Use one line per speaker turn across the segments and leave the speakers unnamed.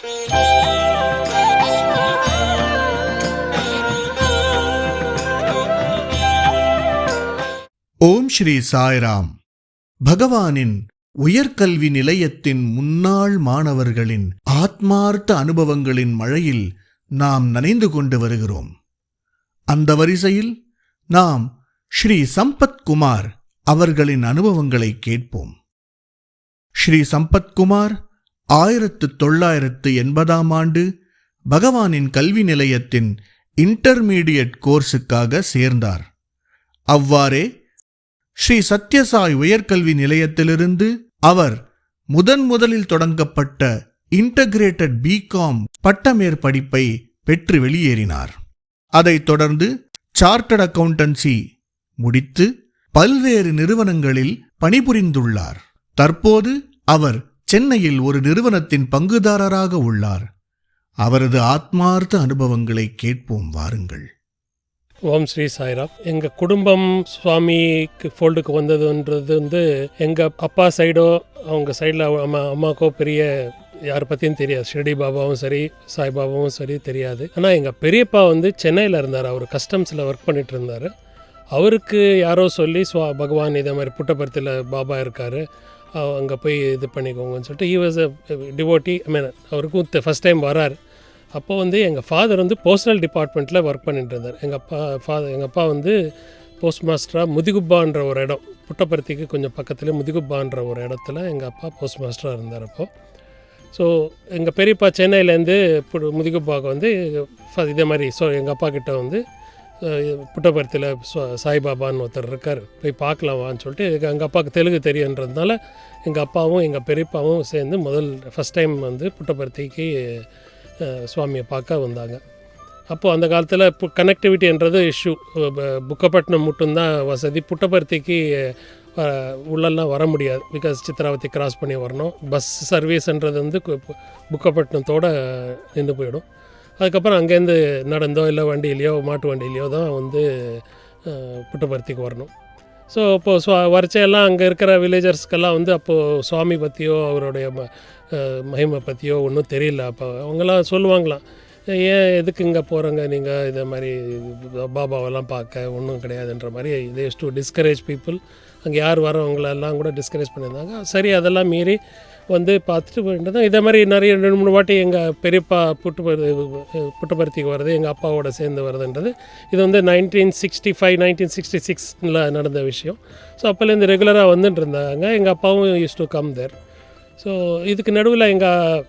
ஓம் ஸ்ரீ சாய்ராம். பகவானின் உயர்கல்வி நிலையத்தின் முன்னாள் மாணவர்களின் ஆத்மார்த்த அனுபவங்களின் மழையில் நாம் நனைந்து கொண்டு வருகிறோம். அந்த வரிசையில் நாம் ஸ்ரீ சம்பத் குமார் அவர்களின் அனுபவங்களை கேட்போம். ஸ்ரீ சம்பத் குமார் ஆயிரத்து தொள்ளாயிரத்து எண்பதாம் ஆண்டு பகவானின் கல்வி நிலையத்தின் இன்டர்மீடியட் கோர்ஸுக்காக சேர்ந்தார். அவ்வாறே ஸ்ரீ சத்யசாய் உயர்கல்வி நிலையத்திலிருந்து அவர் முதன் முதலில் தொடங்கப்பட்ட இன்டகிரேட்டட் பிகாம் பட்டமேற்படிப்பை பெற்று வெளியேறினார். அதைத் தொடர்ந்து சார்ட்டர்ட் அக்கவுண்டன்சி முடித்து பல்வேறு நிறுவனங்களில் பணிபுரிந்துள்ளார். தற்போது அவர் சென்னையில் ஒரு நிறுவனத்தின் பங்குதாரராக உள்ளார். அவரது ஆத்மார்த்த அனுபவங்களை கேட்போம் வாருங்கள்.
ஓம் ஸ்ரீ சாய்ராம். எங்கள் குடும்பம் சுவாமிக்கு ஃபோல்டுக்கு வந்ததுன்றது வந்து எங்கள் அப்பா சைடோ அவங்க சைடில் அம்மா அம்மாக்கோ பெரிய யாரை பற்றியும் தெரியாது. ஷிரடி பாபாவும் சரி சாய்பாபாவும் சரி தெரியாது. ஆனால் எங்கள் பெரியப்பா வந்து சென்னையில் இருந்தார். அவர் கஸ்டம்ஸில் ஒர்க் பண்ணிட்டு இருந்தார். அவருக்கு யாரோ சொல்லி சுவா பகவான் இதே மாதிரி புட்டபர்த்தியில் பாபா இருக்கார். அங்கே போய் இது பண்ணிக்கோங்கன்னு சொல்லிட்டு ஈ வாஸ் டிவோட்டி ஐ மீன் அவருக்கும் ஃபஸ்ட் டைம் வரார். அப்போ வந்து எங்கள் ஃபாதர் வந்து போஸ்டல் டிபார்ட்மெண்ட்டில் ஒர்க் பண்ணிட்டு இருந்தார். எங்கள் அப்பா ஃபாதர் எங்கள் அப்பா வந்து போஸ்ட் மாஸ்டராக முதுகுப்பான்ற ஒரு இடம் புட்டபர்த்திக்கு கொஞ்சம் பக்கத்தில் முதுகுப்பான்ற ஒரு இடத்துல எங்கள் அப்பா போஸ்ட் மாஸ்டராக இருந்தார் அப்போது ஸோ எங்கள் பெரியப்பா சென்னையிலேருந்து இப்போ முதுகுப்பாவுக்கு வந்து இதே மாதிரி ஸோ எங்கள் அப்பா கிட்ட வந்து புட்டபர்த்தியில் சாய்பாபான்னு ஒருத்தர் இருக்கார். போய் பார்க்கலாம் வான்னு சொல்லிட்டு எங்கள் எங்கள் அப்பாவுக்கு தெலுங்கு தெரியுன்றதுனால எங்கள் அப்பாவும் எங்கள் பெரியப்பாவும் சேர்ந்து முதல் ஃபஸ்ட் டைம் வந்து புட்டபர்த்திக்கு சுவாமியை பார்க்க வந்தாங்க. அப்போது அந்த காலத்தில் இப்போ கனெக்டிவிட்டின்றது இஷ்யூ புக்கப்பட்டினம் மட்டும்தான் வசதி. புட்டபர்த்திக்கு உள்ளெல்லாம் வர முடியாது. பிகாஸ் சித்ராவதி கிராஸ் பண்ணி வரணும். பஸ் சர்வீஸ்ன்றது வந்து கு- நின்று போயிடும். அதுக்கப்புறம் அங்கேருந்து நடந்தோ இல்லை வண்டியிலையோ மாட்டு வண்டியிலையோ தான் வந்து அஹ், புட்டபர்த்திக்கு வரணும். ஸோ இப்போது சுவா வரிச்சையெல்லாம் அங்கே இருக்கிற வில்லேஜர்ஸ்க்கெல்லாம் வந்து அப்போது சுவாமி பற்றியோ அவருடைய ம- மகிமை பற்றியோ ஒன்றும் தெரியல. அப்போ அவங்கெல்லாம் சொல்லுவாங்களாம் ஏன் எதுக்கு இங்கே போகிறோங்க நீங்கள் இதை மாதிரி பாபாவெல்லாம் பார்க்க ஒன்றும் கிடையாதுன்ற மாதிரி. இது டு டிஸ்கரேஜ் பீப்புள் அங்கே யார் வரவங்களெல்லாம் கூட டிஸ்கரேஜ் பண்ணியிருந்தாங்க. சரி அதெல்லாம் மீறி வந்து பார்த்துட்டு போயிட்டு தான் இதே மாதிரி நிறைய ரெண்டு மூணு வாட்டி எங்கள் பெரியப்பா புட்டுப்பரு புட்டுப்பருத்திக்கு வர்றது எங்கள் அப்பாவோட சேர்ந்து வருதுன்றது இது வந்து nineteen sixty five nineteen sixty சிக்ஸில் நடந்த விஷயம் ஸோ அப்போலேருந்து ரெகுலராக வந்துட்டு இருந்தாங்க. எங்கள் அப்பாவும் used to come there so இதுக்கு நடுவில் எங்கள்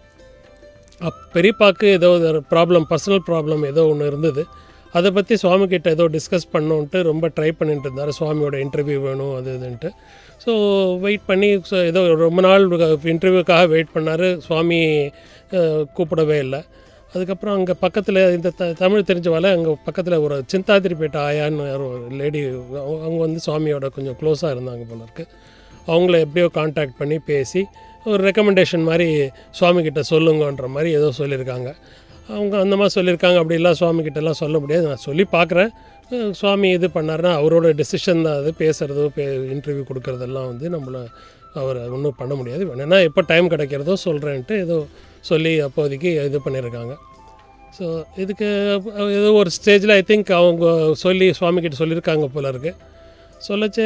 அப் பெரியப்பாவுக்கு ஏதோ ஒரு ப்ராப்ளம் பர்சனல் ப்ராப்ளம் ஏதோ ஒன்று இருந்தது. அதை பற்றி சுவாமிகிட்ட ஏதோ டிஸ்கஸ் பண்ணோன்ட்டு ரொம்ப ட்ரை பண்ணிட்டு இருந்தார். சுவாமியோட இன்டர்வியூ வேணும் அது இதுன்ட்டு. ஸோ வெயிட் பண்ணி ஏதோ ரொம்ப நாள் இன்டர்வியூக்காக வெயிட் பண்ணார். சுவாமி கூப்பிடவே இல்லை. அதுக்கப்புறம் அங்கே பக்கத்தில் இந்த த தமிழ் தெரிஞ்சவால அங்கே பக்கத்தில் ஒரு சிந்தாதிரிப்பேட்டை ஆயான்னு ஒரு லேடி அவங்க வந்து சுவாமியோட கொஞ்சம் க்ளோஸாக இருந்தாங்க போல இருக்கு. அவங்கள எப்படியோ காண்டாக்ட் பண்ணி பேசி ஒரு ரெக்கமெண்டேஷன் மாதிரி சுவாமிகிட்ட சொல்லுங்கன்ற மாதிரி ஏதோ சொல்லியிருக்காங்க. அவங்க அந்த மாதிரி சொல்லியிருக்காங்க அப்படிலாம் சுவாமி கிட்டலாம் சொல்ல முடியாது. நான் சொல்லி பார்க்குறேன். சுவாமி இது பண்ணாருன்னா அவரோட டெசிஷன் தான் அது. பேசுகிறதோ பே இன்டர்வியூ கொடுக்குறதெல்லாம் வந்து நம்மளை அவர் ஒன்றும் பண்ண முடியாது. வேணும்னா எப்போ டைம் கிடைக்கிறதோ சொல்கிறேன்ட்டு ஏதோ சொல்லி அப்போதைக்கு இது பண்ணியிருக்காங்க. ஸோ இதுக்கு ஏதோ ஒரு ஸ்டேஜில் ஐ திங்க் அவங்க சொல்லி சுவாமிக்கிட்ட சொல்லியிருக்காங்க போல இருக்குது சொல்லச்சு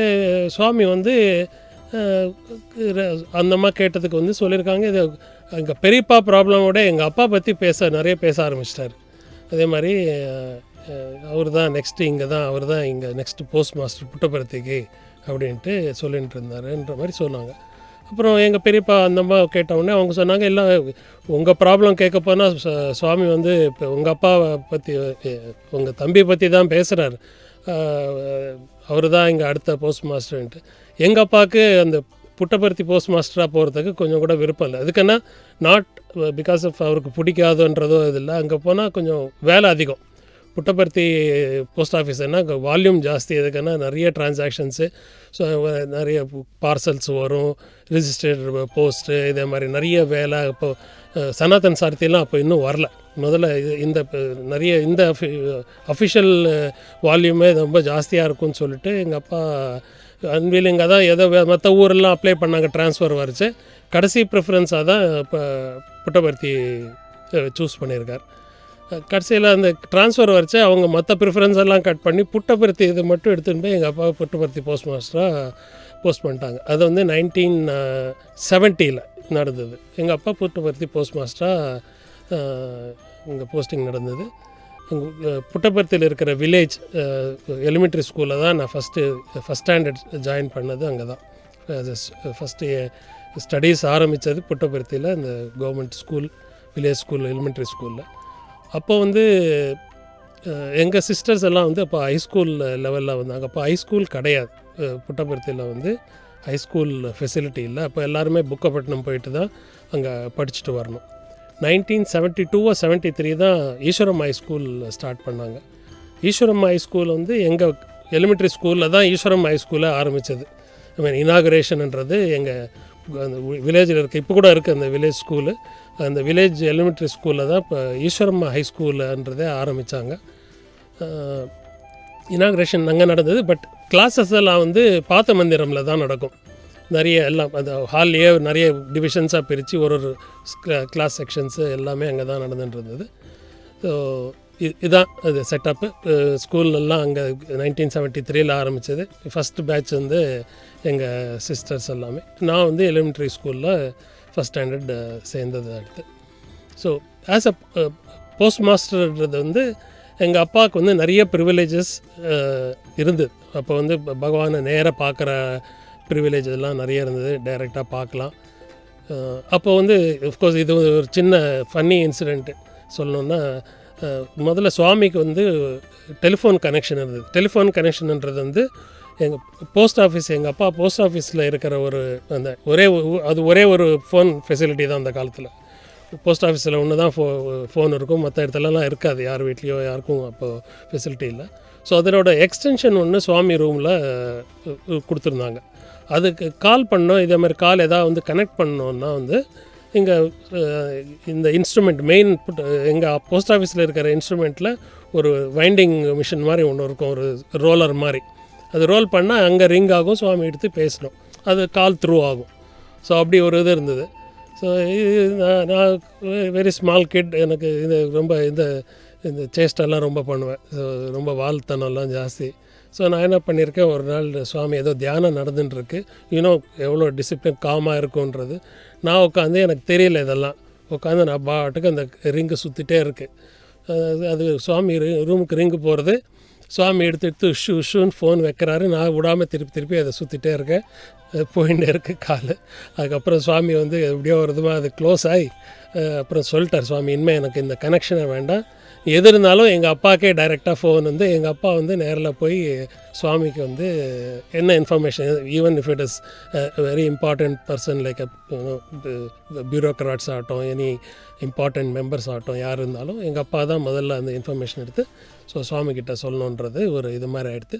சுவாமி வந்து அந்த அம்மா கேட்டதுக்கு வந்து சொல்லியிருக்காங்க. இது எங்கள் பெரியப்பா ப்ராப்ளமோட எங்கள் அப்பா பற்றி பேச நிறைய பேச ஆரம்பிச்சிட்டார். அதே மாதிரி அவர் தான் நெக்ஸ்ட்டு இங்கே தான் அவர் தான் இங்கே நெக்ஸ்ட்டு போஸ்ட் மாஸ்டர் புட்டபர்த்திக்கு அப்படின்ட்டு சொல்லிட்டு இருந்தாருன்ற மாதிரி சொன்னாங்க. அப்புறம் எங்கள் பெரியப்பா அந்த அம்மா கேட்டவுடனே அவங்க சொன்னாங்க இல்லை உங்கள் ப்ராப்ளம் கேட்க போனால் சுவாமி வந்து இப்போ உங்கள் அப்பாவை பற்றி உங்கள் தம்பியை பற்றி தான் பேசுகிறார் அவர் தான் இங்கே அடுத்த போஸ்ட் மாஸ்டர்ன்ட்டு எங்கள் அப்பாவுக்கு அந்த புட்டபர்த்தி போஸ்ட் மாஸ்டராக போகிறதுக்கு கொஞ்சம் கூட விருப்பம் இல்லை. அதுக்குன்னா நாட் பிகாஸ் ஆஃப் அவருக்கு பிடிக்காதுன்றதோ இது இல்லை. அங்கே போனால் கொஞ்சம் வேலை அதிகம். புட்டபர்த்தி போஸ்ட் ஆஃபீஸ்னா வால்யூம் ஜாஸ்தி. எதுக்குன்னா நிறைய டிரான்சாக்ஷன்ஸு ஸோ நிறைய பார்சல்ஸ் வரும். ரிஜிஸ்டர்டு போஸ்ட்டு இதே மாதிரி நிறைய வேலை. இப்போ சனாதன் சார்த்திலாம் அப்போ இன்னும் வரல. முதல்ல இது- இந்த நிறைய இந்த அஃபிஷியல் வால்யூமே ரொம்ப ஜாஸ்தியாக இருக்கும்னு சொல்லிட்டு எங்கள் அப்பா அன்வீலிங்காக தான் எதோ மற்ற ஊரெல்லாம் அப்ளை பண்ணாங்க ட்ரான்ஸ்ஃபர் வரைச்சு. கடைசி ப்ரிஃபரன்ஸாக தான் இப்போ புட்டபர்த்தி சூஸ் பண்ணியிருக்கார் கடைசியில் அந்த ட்ரான்ஸ்ஃபர் வரைச்சு அவங்க மற்ற ப்ரிஃபரன்ஸ் எல்லாம் கட் பண்ணி புட்டபர்த்தி இது மட்டும் எடுத்துன்னு போய் எங்கள் அப்பா புட்டபர்த்தி போஸ்ட் மாஸ்டராக போஸ்ட் பண்ணிட்டாங்க. அது வந்து நைன்டீன் செவன்ட்டியில் நடந்தது. எங்கள் அப்பா புட்டபர்த்தி போஸ்ட் மாஸ்டராக இங்கே போஸ்டிங் நடந்தது. புட்டபர்த்தியில் இருக்கிற வில்லேஜ் எலிமெண்ட்ரி ஸ்கூலில் தான் நான் ஃபஸ்ட்டு ஃபஸ்ட் ஸ்டாண்டர்ட் ஜாயின் பண்ணது அங்கே தான். ஃபஸ்ட்டு ஸ்டடீஸ் ஆரம்பித்தது புட்டபர்த்தியில் இந்த government school village school elementary ஸ்கூலில் அப்போ வந்து எங்கள் சிஸ்டர்ஸ் எல்லாம் வந்து அப்போ ஹைஸ்கூல் லெவலில் வந்தாங்க. அப்போ ஹைஸ்கூல் கிடையாது. புட்டபர்த்தியில் வந்து ஹைஸ்கூல் ஃபெசிலிட்டி இல்லை. அப்போ எல்லாருமே புக்கப்பட்டினம் போயிட்டு தான் அங்கே படிச்சுட்டு வரணும். நைன்டீன் செவன்ட்டி டூவோ செவன்ட்டி த்ரீ தான் ஈஸ்வரம் ஹை ஸ்கூல் ஸ்டார்ட் பண்ணாங்க. ஈஸ்வரம் ஹை ஸ்கூல் வந்து எங்கள் எலிமெண்ட்ரி ஸ்கூலில் தான் ஈஸ்வரம் ஹை ஸ்கூலை ஆரம்பித்தது ஐ மீன் இனாகுரேஷன்ன்றது எங்கள் அந்த வில்லேஜில் இருக்க இப்போ கூட இருக்குது அந்த வில்லேஜ் ஸ்கூலு அந்த வில்லேஜ் எலிமெண்ட்ரி ஸ்கூலில் தான் இப்போ ஈஸ்வரம் ஹை ஸ்கூலுன்றதே ஆரம்பித்தாங்க இனாக்ரேஷன் அங்கே நடந்தது பட் கிளாஸஸ் எல்லாம் வந்து பாத்த மந்திரமில் தான் நடக்கும். நிறைய எல்லாம் அந்த ஹால்லேயே நிறைய டிவிஷன்ஸாக பிரித்து ஒரு ஒரு கிளாஸ் செக்ஷன்ஸு எல்லாமே அங்கே தான் நடந்துட்டு இருந்தது ஸோ இதுதான் அது செட்டப்பு ஸ்கூல்லலாம் அங்கே நைன்டீன் செவன்ட்டி த்ரீல ஆரம்பித்தது ஃபஸ்ட்டு பேட்ச் வந்து எங்கள் சிஸ்டர்ஸ் எல்லாமே. நான் வந்து எலிமெண்ட்ரி ஸ்கூலில் ஃபஸ்ட் ஸ்டாண்டர்ட் சேர்ந்தது அடுத்து. ஸோ ஆஸ் அ போஸ்ட் மாஸ்டர்ன்றது வந்து எங்கள் அப்பாவுக்கு வந்து நிறைய ப்ரிவிலேஜஸ் இருந்தது. அப்போ வந்து பகவானை நேராக பார்க்குற ப்ரிவிலேஜ் எல்லாம் நிறைய இருந்தது. டைரெக்டாக பார்க்கலாம். அப்போ வந்து அஃப்கோர்ஸ் இது ஒரு சின்ன ஃபன்னி இன்சிடெண்ட்டு சொல்லணுன்னா முதல்ல சுவாமிக்கு வந்து டெலிஃபோன் கனெக்ஷன் இருந்தது. டெலிஃபோன் கனெக்ஷன்ன்றது வந்து எங்கள் போஸ்ட் ஆஃபீஸ் எங்கள் அப்பா போஸ்ட் ஆஃபீஸில் இருக்கிற ஒரு அந்த ஒரே அது ஒரே ஒரு ஃபோன் ஃபெசிலிட்டி தான் அந்த காலத்தில். போஸ்ட் ஆஃபீஸில் ஒன்று தான் ஃபோ ஃபோன் இருக்கும். மற்ற இடத்துலலாம் இருக்காது. யார் வீட்லேயோ யாருக்கும் அப்போது ஃபெசிலிட்டி இல்லை. ஸோ அதனோட எக்ஸ்டென்ஷன் ஒன்று சுவாமி ரூமில் கொடுத்துருந்தாங்க. அதுக்கு கால் பண்ணோம். இதே மாதிரி கால் எதாவது வந்து கனெக்ட் பண்ணோன்னா வந்து இங்கே இந்த இன்ஸ்ட்ருமெண்ட் மெயின் எங்கள் போஸ்ட் ஆஃபீஸில் இருக்கிற இன்ஸ்ட்ருமெண்ட்டில் ஒரு வைண்டிங் மிஷின் மாதிரி ஒன்று இருக்கும். ஒரு ரோலர் மாதிரி. அது ரோல் பண்ணால் அங்கே ரிங் ஆகும். சுவாமி எடுத்து பேசணும். அது கால் த்ரூ ஆகும். ஸோ அப்படி ஒரு இது இருந்தது. ஸோ இது நான் நான் வெரி ஸ்மால் கிட் எனக்கு இது ரொம்ப இந்த இந்த சேஷ்டெல்லாம் ரொம்ப பண்ணுவேன். ஸோ ரொம்ப வாழ்த்தனம்லாம் ஜாஸ்தி. ஸோ நான் என்ன பண்ணியிருக்கேன் ஒரு நாள் சுவாமி ஏதோ தியானம் நடந்துட்டு இன்னும் எவ்வளோ டிசிப்ளின் காமாக இருக்குன்றது. நான் உட்காந்து எனக்கு தெரியல இதெல்லாம். உட்காந்து நான் பாட்டுக்கு அந்த ரிங்கு சுற்றிட்டே இருக்குது அது- அது சுவாமி ரூமுக்கு ரிங்கு போகிறது சுவாமி எடுத்து எடுத்து உஷு உஷுன்னு ஃபோன் வைக்கிறாரு. நான் விடாமல் திருப்பி திருப்பி அதை சுற்றிட்டே இருக்கேன். போயிட்டே இருக்கு கால். அதுக்கப்புறம் சுவாமி வந்து எப்படியோ ஒரு விதமாக அது க்ளோஸ் ஆகி அப்புறம் சொல்லிட்டார். சுவாமி இனிமேல் எனக்கு இந்த கனெக்ஷனை வேண்டாம். எது இருந்தாலும் எங்கள் அப்பாக்கே டைரெக்டாக ஃபோன் வந்து எங்கள் அப்பா வந்து நேரில் போய் சுவாமிக்கு வந்து என்ன information even if it is very important person like bureaucrats ஆகட்டும் எனி இம்பார்ட்டண்ட் மெம்பர்ஸ் ஆகட்டும் யார் இருந்தாலும் எங்கள் அப்பா தான் முதல்ல அந்த இன்ஃபர்மேஷன் எடுத்து ஸோ சுவாமிக்கிட்ட சொல்லணுன்றது ஒரு இது மாதிரி ஆயிடுத்து.